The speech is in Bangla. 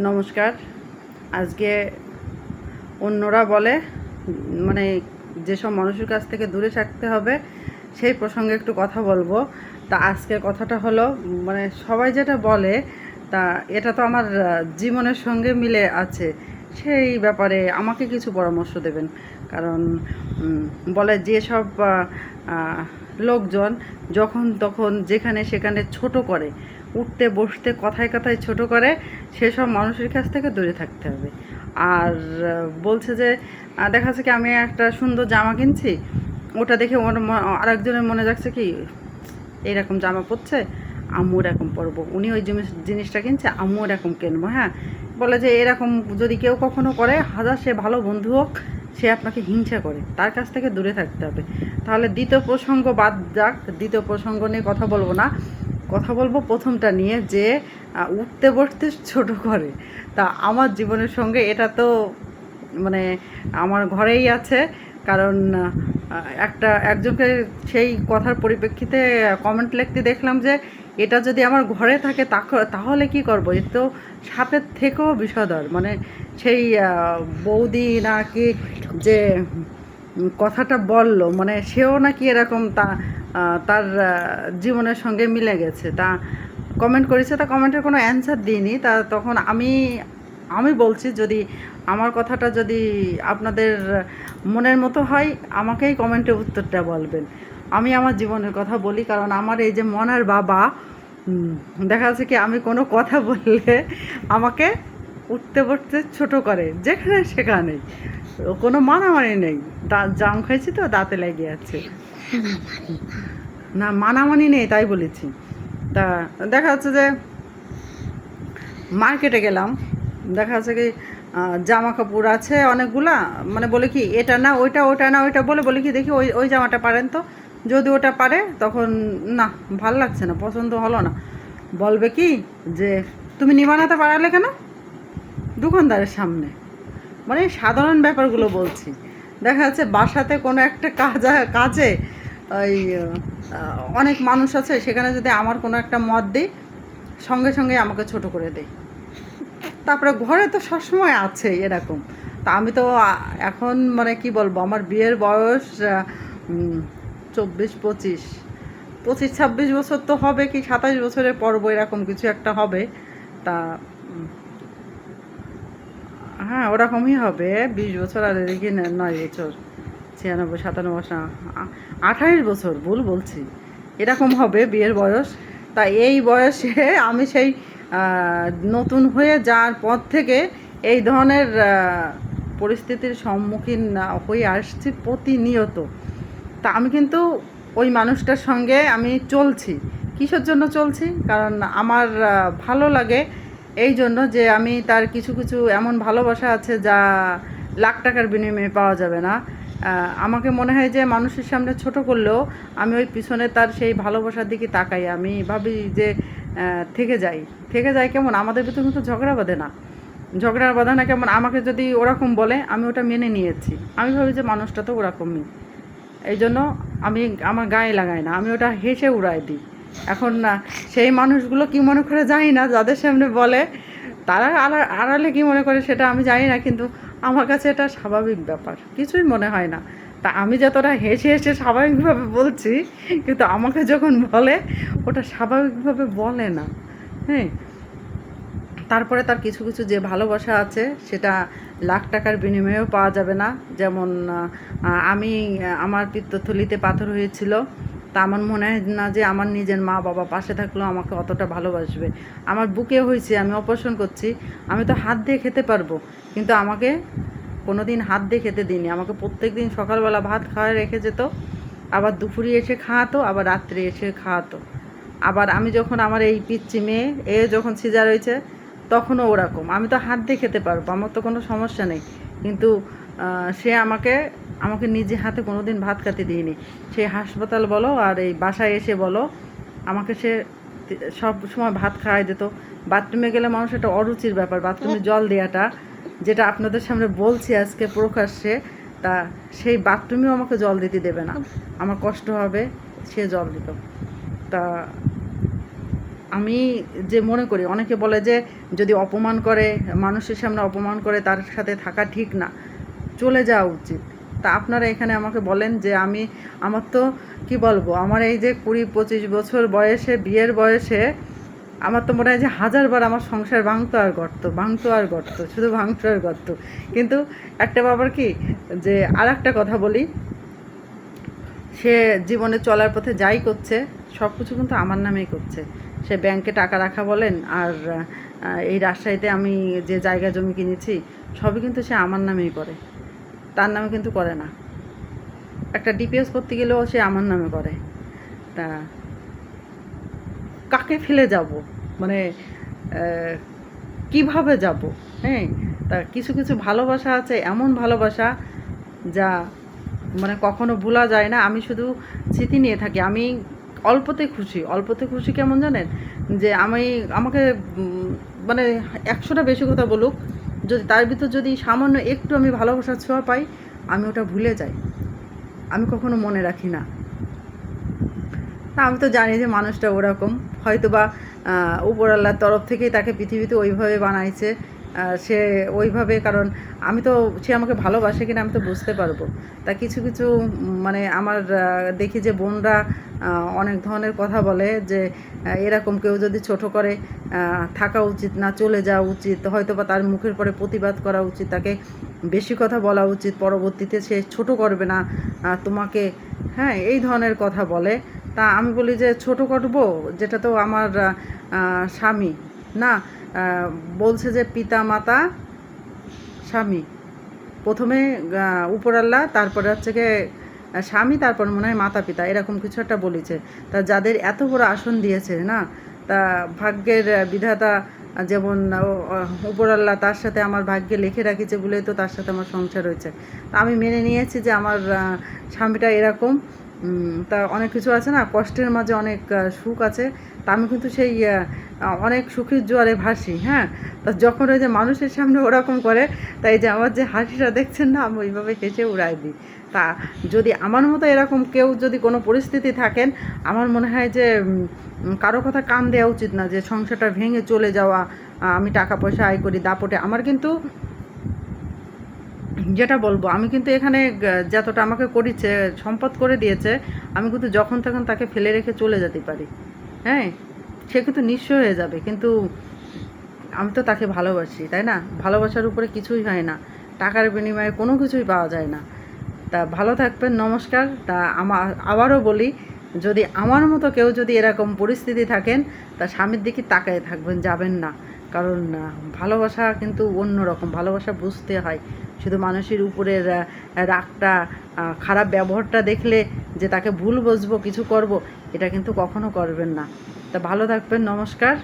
নমস্কার। আজকে অন্যরা বলে মানে যেসব মানুষের কাছ থেকে দূরে থাকতে হবে, সেই প্রসঙ্গে একটু কথা বলব। তা আজকের কথাটা হলো মানে সবাই যেটা বলে, তা এটা তো আমার জীবনের সঙ্গে মিলে আছে। সেই ব্যাপারে আমাকে কিছু পরামর্শ দেবেন। কারণ বলে যেসব লোকজন যখন তখন যেখানে সেখানে ছোট করে উঠতে, বসতে, কথায় কথায় ছোট করে সেসব মানুষের কাছ থেকে দূরে থাকতে হবে। আর বলছে যে দেখা যাচ্ছে কি আমি একটা সুন্দর জামা কিনছি, ওটা দেখে ওর আরেকজনের মনে যাচ্ছে কি এইরকম জামা পরছে, আম্মু এরকম পরবো। উনি ওই জিনিস জিনিসটা কিনছে, আম্মু এরকম কিনবো হ্যাঁ। বলে যে, এরকম যদি কেউ কখনো করে, হাজার সে ভালো বন্ধু হোক, সে আপনাকে হিংসা করে। তার কাছ থেকে দূরে থাকতে হবে। তাহলে দ্বিতীয় প্রসঙ্গ বাদ যাক। দ্বিতীয় প্রসঙ্গ নিয়ে কথা বলব না। কথা বলব প্রথমটা নিয়ে যে উঠতে বসতে ছোট করে। তা আমার জীবনের সঙ্গে এটা তো মানে আমার ঘরেই আছে, কারণ একটা একজনকে সেই কথার পরিপ্রেক্ষিতে কমেন্ট লিখতে দেখলাম যে, এটা যদি আমার ঘরে থাকে তাহলে কি করব? এর তো সাপের থেকেও বিষধর। মানে সেই বৌদি নাকি যে কথাটা বলল মানে সেও নাকি এরকম তা তার জীবনের সঙ্গে মিলে গেছে। তা কমেন্ট করেছে, তা কমেন্টের কোনো অ্যান্সার দিইনি। তা তখন আমি আমি বলছি, যদি আমার কথাটা যদি আপনাদের মনের মতো হয়, আমাকেই কমেন্টে উত্তরটা বলবেন। আমি আমার জীবনের কথা বলি, কারণ আমার এই যে মনার বাবা দেখা যাচ্ছে কি আমি কোনো কথা বললে আমাকে উঠতে বসতে ছোট করে, যেখানে সেখানে কোনো মানামানি নেই। দাঁত জাম খাইছি তো, দাঁতে লেগে আছে। না, মানামানি নেই, তাই বলেছি। তা দেখা যাচ্ছে যে মার্কেটে গেলাম। দেখা যাচ্ছে কি জামা কাপড় আছে অনেকগুলা মানে বলে কি, এটা না, ওইটা ওটা না, ওইটা বলে বলে কি, দেখি ওই ওই জামাটা পারেন তো। যদি ওটা পারে, তখন না, ভালো লাগছে না, পছন্দ হলো না। বলবে কি, যে তুমি নিবানাতে পারালে কেন? দোকানদারের সামনে। মানে সাধারণ ব্যাপারগুলো বলছি। দেখা যাচ্ছে বাসাতে কোনো একটা কাজ, কাজে ওই অনেক মানুষ আছে, সেখানে যদি আমার কোনো একটা মত দিই, সঙ্গে সঙ্গে আমাকে ছোট করে দেয়। তারপরে ঘরে তো সবসময় আছে এরকম। তা আমি তো এখন মানে কি বলব, আমার বিয়ের বয়স চব্বিশ, পঁচিশ। পঁচিশ, ছাব্বিশ বছর তো হবে কি, সাতাশ বছরের পর্ব এরকম কিছু একটা হবে। তা হ্যাঁ ওরকমই হবে। বিশ বছর আর এদিকে নয় বছর, ছিয়ানব্বই, সাতানব্বই বছর আ- আঠাইশ বছর, ভুল বলছি। এরকম হবে বিয়ের বয়স। তা এই বয়সে আমি সেই নতুন হয়ে যাওয়ার পর থেকে এই ধরনের পরিস্থিতির সম্মুখীন হয়ে আসছি প্রতিনিয়ত। তা আমি কিন্তু ওই মানুষটার সঙ্গে আমি চলছি। কিসের জন্য চলছি? কারণ আমার ভালো লাগে এই জন্য যে আমি তার কিছু কিছু এমন ভালোবাসা আছে যা লাখ টাকার বিনিময়ে পাওয়া যাবে না। আমাকে মনে হয় যে মানুষের সামনে ছোট করলেও আমি ওই পিছনে তার সেই ভালোবাসার দিকে তাকাই। আমি ভাবি যে থেকে যাই। থেকে যাই কেমন? আমাদের ভিতরে কিন্তু ঝগড়া বাঁধে না। ঝগড়ার বাঁধা না কেমন? আমাকে যদি ওরকম বলে, আমি ওটা মেনে নিয়েছি। আমি ভাবি যে মানুষটা তো ওরকমই। এই জন্য আমি আমার গায়ে লাগাই না। আমি ওটা হেসে উড়াই দিই। এখন না, সেই মানুষগুলো কি মনে করে জানি না, যাদের সামনে বলে, তারা আড়া আড়ালে কি মনে করে সেটা আমি জানি না, কিন্তু আমার কাছে এটা স্বাভাবিক ব্যাপার, কিছুই মনে হয় না। তা আমি যতটা হেসে হেসে স্বাভাবিকভাবে বলছি, কিন্তু আমাকে যখন বলে, ওটা স্বাভাবিকভাবে বলে না হ্যাঁ। তারপরে তার কিছু কিছু যে ভালোবাসা আছে, সেটা লাখ টাকার বিনিময়েও পাওয়া যাবে না। যেমন আমি, আমার পিত্তথলিতে পাথর হয়েছিল তা আমার মনে হয় না যে আমার নিজের মা বাবা পাশে থাকলেও আমাকে অতটা ভালোবাসবে। আমার বুকে হয়েছে, আমি অপারেশন করছি, আমি তো হাত দিয়ে খেতে পারব, কিন্তু আমাকে কোনো দিন হাত দিয়ে খেতে দিইনি। আমাকে প্রত্যেক দিন সকালবেলা ভাত খাওয়ায় রেখে যেত, আবার দুপুরে এসে খাওয়াতো, আবার রাত্রে এসে খাওয়াতো। আবার আমি যখন আমার এই পিচ্ছি মেয়ে, এ যখন সিজার হয়েছে, তখনও ওরকম। আমি তো হাত দিয়ে খেতে পারব, আমার তো কোনো সমস্যা নেই। কিন্তু সে আমাকে আমাকে নিজে হাতে কোনো দিন ভাত খেতে দিইনি। সে হাসপাতাল বলো আর এই বাসায় এসে বলো, আমাকে সে সব সময় ভাত খাওয়াই দিত। বাথরুমে গেলে মানুষ একটা অরুচির ব্যাপার। বাথরুমে জল দেওয়াটা যেটা আপনাদের সামনে বলছি আজকে প্রকাশ্যে, তা সেই বাথরুমেও আমাকে জল দিতে দেবে না। আমার কষ্ট হবে, সে জল দিত। তা আমি যে মনে করি, অনেকে বলে যে যদি অপমান করে, মানুষের সামনে অপমান করে, তার সাথে থাকা ঠিক না। চলে যাওয়া উচিত। তা আপনারা এখানে আমাকে বলেন যে আমি, আমার তো কি বলব, আমার এই যে কুড়ি পঁচিশ বছর বয়সে, বিয়ের বয়সে আমার তো মনে হয় যে হাজারবার আমার সংসার ভাঙতো আর গর্ত ভাঙতো আর গর্ত শুধু ভাঙতো আর গর্ত কিন্তু একটা বাবার কি, যে আর একটা কথা বলি, সে জীবনে চলার পথে যাই করছে, সব কিছু কিন্তু আমার নামেই করছে। সে ব্যাংকে টাকা রাখা বলেন আর এই রাজশাহীতে আমি যে জায়গা জমি কিনেছি, সবই কিন্তু সে আমার নামেই করে। তার নামে কিন্তু করে না। একটা ডিপিএস করতে গেলেও সে আমার নামে করে। তা কাকে ফেলে যাব? মানে কীভাবে যাব? হ্যাঁ তা কিছু কিছু ভালোবাসা আছে, এমন ভালোবাসা যা মানে কখনো ভোলা যায় না। আমি শুধু স্মৃতি নিয়ে থাকি। আমি অল্পতে খুশি। অল্পতে খুশি কেমন জানেন? যে আমি, আমাকে মানে একশোটা বেশি কথা বলুক যদি তার ভিতর যদি সামান্য একটু আমি ভালোবাসার ছোঁয়া পাই, আমি ওটা ভুলে যাই। আমি কখনো মনে রাখি না। তা আমি তো জানি যে মানুষটা ওরকম। হয়তো বা উপরাল্লার তরফ থেকেই তাকে পৃথিবীতে ওইভাবে বানাইছে। সে ওইভাবে, কারণ আমি তো, সে আমাকে ভালোবাসে কিনা আমি তো বুঝতে পারব। তা কিছু কিছু মানে আমার দেখি যে বোনরা অনেক ধরনের কথা বলে যে এরকম কেউ যদি ছোট করে থাকা উচিত না, চলে যাওয়া উচিত হয়তো বা তার মুখের পরে প্রতিবাদ করা উচিত, তাকে বেশি কথা বলা উচিত, পরবর্তীতে সে ছোট করবে না তোমাকে হ্যাঁ এই ধরনের কথা বলে। তা আমি বলি যে ছোট করব, যেটা তো আমার স্বামী। না বলছে যে পিতা মাতা স্বামী। প্রথমে উপরাল্লা, তারপরে হচ্ছে গিয়ে স্বামী, তারপর মনে হয় মাতা পিতা এরকম কিছু একটা বলেছে। তা যাদের এত বড় আসন দিয়েছে, না, তা ভাগ্যের বিধাতা যেমন উপরাল্লা, তার সাথে আমার ভাগ্যে লিখে রাখিছে বলেই তো তার সাথে আমার সংসার হয়েছে। আমি মেনে নিয়েছি যে আমার স্বামীটা এরকম। তা অনেক কিছু আছে না? কষ্টের মাঝে অনেক সুখ আছে। তা আমি কিন্তু সেই অনেক সুখের জোয়ারে ভাসি হ্যাঁ? তা যখন ওই যে মানুষের সামনে ওরকম করে তাই যে আমার যে হাসিটা দেখছেন না, আমি ওইভাবে হেসে উড়াই দিই। তা যদি আমার মতো এরকম কেউ যদি কোনো পরিস্থিতি থাকেন, আমার মনে হয় যে কারও কথা কান দেওয়া উচিত না যে, সংসারটা ভেঙে চলে যাওয়া আমি টাকা পয়সা আয় করি, দাপটে। আমার কিন্তু যেটা বলব, আমি কিন্তু এখানে যতটা আমাকে করেছে, সম্পদ করে দিয়েছে, আমি কিন্তু যখন তখন তাকে ফেলে রেখে চলে যেতে পারি। হ্যাঁ? সে কিন্তু নিঃস্ব হয়ে যাবে, কিন্তু আমি তো তাকে ভালোবাসি, তাই না? ভালোবাসার উপরে কিছুই হয় না। টাকার বিনিময়ে কোনো কিছুই পাওয়া যায় না। তা ভালো থাকবেন, নমস্কার। তা আমার আবারও বলি, যদি আমার মতো কেউ যদি এরকম পরিস্থিতি থাকেন, তা স্বামীর দিকে তাকায় থাকবেন, যাবেন না। কারণ ভালোবাসা কিন্তু অন্য রকম ভালোবাসা বুঝতে হয়। শুধু মানুষের উপরের রাগটা খারাপ ব্যবহারটা দেখলে যে তাকে ভুল বুঝব, কিছু করব, এটা কিন্তু কখনো করবেন না। তা ভালো থাকবেন, নমস্কার।